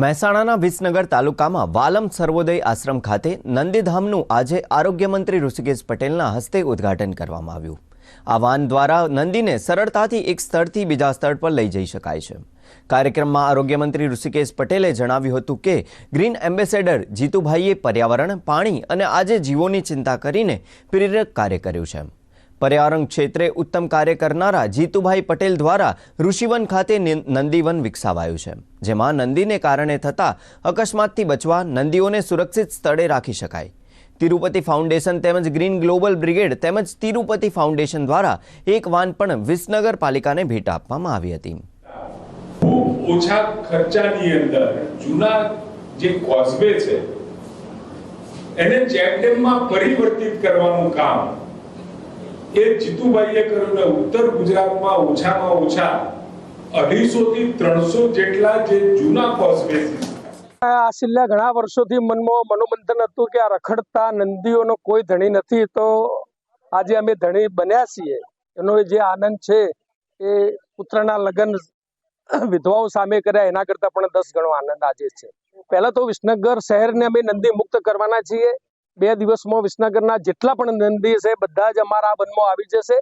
મહેસાણાના વિસનગર તાલુકામાં વાલમ સર્વોદય આશ્રમ ખાતે નંદીધામનું આજે આરોગ્ય મંત્રી ઋષિકેશ પટેલના હસ્તે ઉદ્ઘાટન કરવામાં આવ્યું. આ વાન દ્વારા નંદીને સરળતાથી એક સ્થળથી બીજા સ્થળ પર લઈ જઈ શકાય છે. કાર્યક્રમમાં આરોગ્ય મંત્રી ઋષિકેશ પટેલે જણાવ્યું હતું કે, ગ્રીન એમ્બેસેડર જીતુભાઈએ પર્યાવરણ, પાણી અને આજે જીવોની ચિંતા કરીને પ્રેરક કાર્ય કર્યું છે. પર્યાવરણ ક્ષેત્રે ઉત્તમ કાર્ય કરનારા જીતુભાઈ પટેલ દ્વારા ઋષિવન ખાતે નંદીવન વિકસાવાયું છે, જેમાં નંદીને કારણે થતા અકસ્માતથી બચવા નંદીઓને સુરક્ષિત સ્થળે રાખી શકાય. તિરુપતિ ફાઉન્ડેશન તેમજ ગ્રીન ગ્લોબલ બ્રિગેડ તેમજ તિરુપતિ ફાઉન્ડેશન દ્વારા એક વાન પણ વિસનગર પાલિકાને ભેટ આપવામાં આવી હતી. ખૂબ ઓછા ખર્ચાની અંદર જૂના જે કોઝવે છે, એને ચેકડેમમાં પરિવર્તિત કરવાનું કામ એ જીતુભાઈએ કર્યું ને ઉત્તર ગુજરાતમાં ઓછામાં ઓછા અઢીસો થી ત્રણસો જેટલા જે જૂના કોઝવે આ છેલ્લા ઘણા વર્ષોથી મનમાં મનોમંથન હતું કે આ રખડતા નંદીઓનો કોઈ ધણી નથી, તો આજે અમે ધણી બન્યા છીએ. એનો જે આનંદ છે એ પુત્રના લગ્ન વિધવાઓ સામે કર્યા, એના કરતા પણ દસ ગણો આનંદ આજે છે. પહેલા તો વિસનગર શહેરને અમે નંદી મુક્ત કરવાના છીએ. બે દિવસમાં વિસનગરના જેટલા પણ નંદી છે બધા જ અમારા વનમાં આવી જશે.